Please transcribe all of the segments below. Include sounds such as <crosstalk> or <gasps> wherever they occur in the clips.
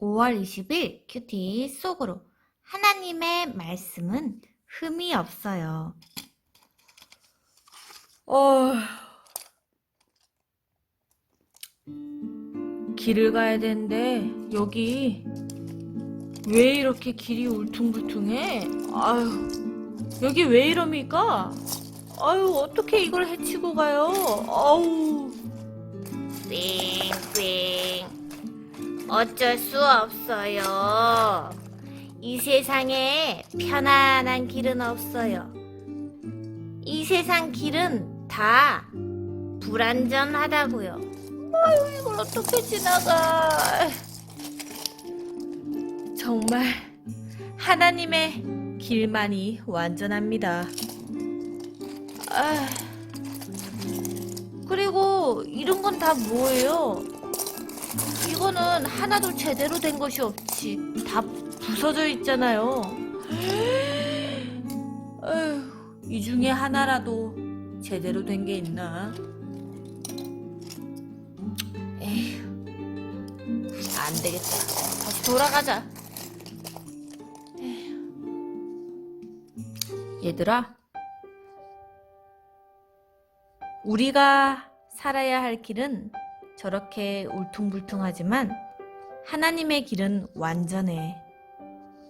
5월 20일 큐티 속으로 하나님의 말씀은 흠이 없어요. 어... 길을 가야 되는데 여기 왜 이렇게 길이 울퉁불퉁해? 아유 여기 왜 이럽니까? 아유 어떻게 이걸 헤치고 가요? 아우 뺑뺑. 어쩔 수 없어요. 이 세상에 편안한 길은 없어요. 이 세상 길은 다 불안전하다고요. 아유 이걸 어떻게 지나가? 정말 하나님의 길만이 완전합니다. 아, 그리고 이런 건 다 뭐예요? 이거는 하나도 제대로 된 것이 없지. 다 부서져 있잖아요. <gasps> 이 중에 하나라도 제대로 된 게 있나? 에휴, 안 되겠다. 다시 돌아가자. 에휴. 얘들아, 우리가 살아야 할 길은 저렇게 울퉁불퉁하지만 하나님의 길은 완전해.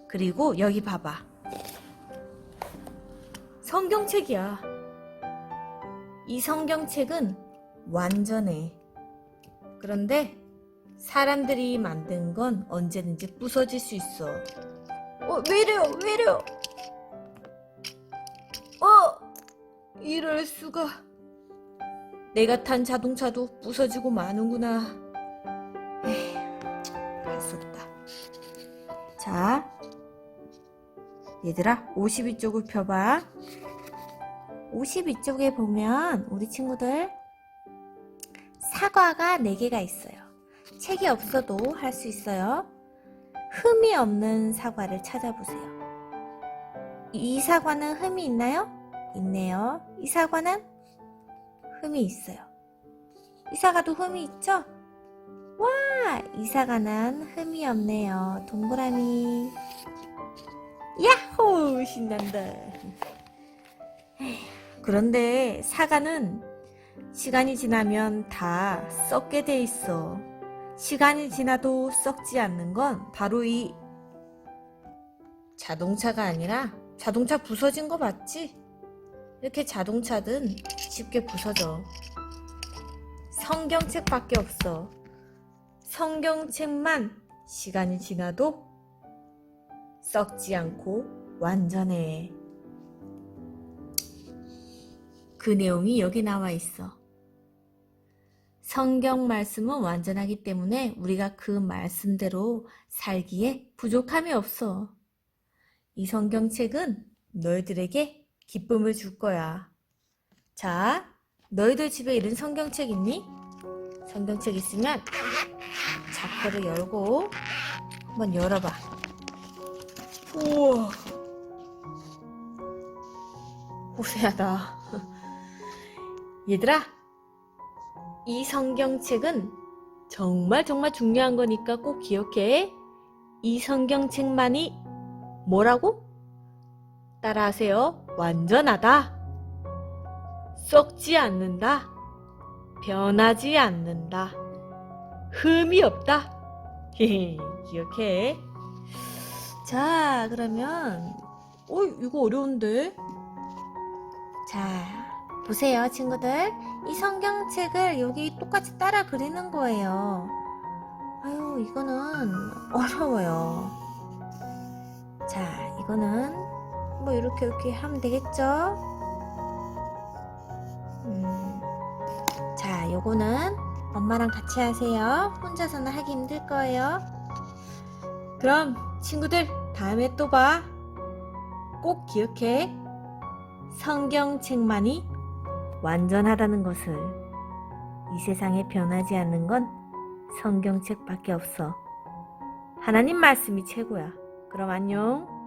그리고 여기 봐봐. 성경책이야. 이 성경책은 완전해. 그런데 사람들이 만든 건 언제든지 부서질 수 있어. 어, 왜 이래요? 왜 이래요? 어, 이럴 수가. 내가 탄 자동차도 부서지고 마는구나. 에휴, 할수 없다. 자, 얘들아, 52쪽을 펴봐. 52쪽에 보면 우리 친구들 사과가 4개가 있어요. 책이 없어도 할 수 있어요. 흠이 없는 사과를 찾아보세요. 이 사과는 흠이 있나요? 있네요. 이 사과는 흠이 있어요. 이 사과도 흠이 있죠? 와, 이 사과는 흠이 없네요. 동그라미. 야호! 신난다. 그런데 사과는 시간이 지나면 다 썩게 돼 있어. 시간이 지나도 썩지 않는 건 바로 이 자동차가 아니라 자동차 부서진 거 맞지? 이렇게 자동차든 쉽게 부서져. 성경책밖에 없어. 성경책만 시간이 지나도 썩지 않고 완전해. 그 내용이 여기 나와 있어. 성경 말씀은 완전하기 때문에 우리가 그 말씀대로 살기에 부족함이 없어. 이 성경책은 너희들에게 기쁨을 줄 거야. 자, 너희들 집에 이런 성경책 있니? 성경책 있으면 자크를 열고 한번 열어봐. 우와. 호세하다. 얘들아, 이 성경책은 정말 정말 중요한 거니까 꼭 기억해. 이 성경책만이 뭐라고? 따라하세요. 완전하다. 썩지 않는다. 변하지 않는다. 흠이 없다. <laughs> 기억해. 자, 그러면, 어, 이거 어려운데? 자, 보세요, 친구들. 이 성경책을 여기 똑같이 따라 그리는 거예요. 아유, 이거는 어려워요. 자, 이거는 뭐 이렇게 이렇게 하면 되겠죠? 음, 자, 요거는 엄마랑 같이 하세요. 혼자서는 하기 힘들 거예요. 그럼 친구들 다음에 또 봐. 꼭 기억해. 성경책만이 완전하다는 것을. 이 세상에 변하지 않는 건 성경책밖에 없어. 하나님 말씀이 최고야. 그럼 안녕.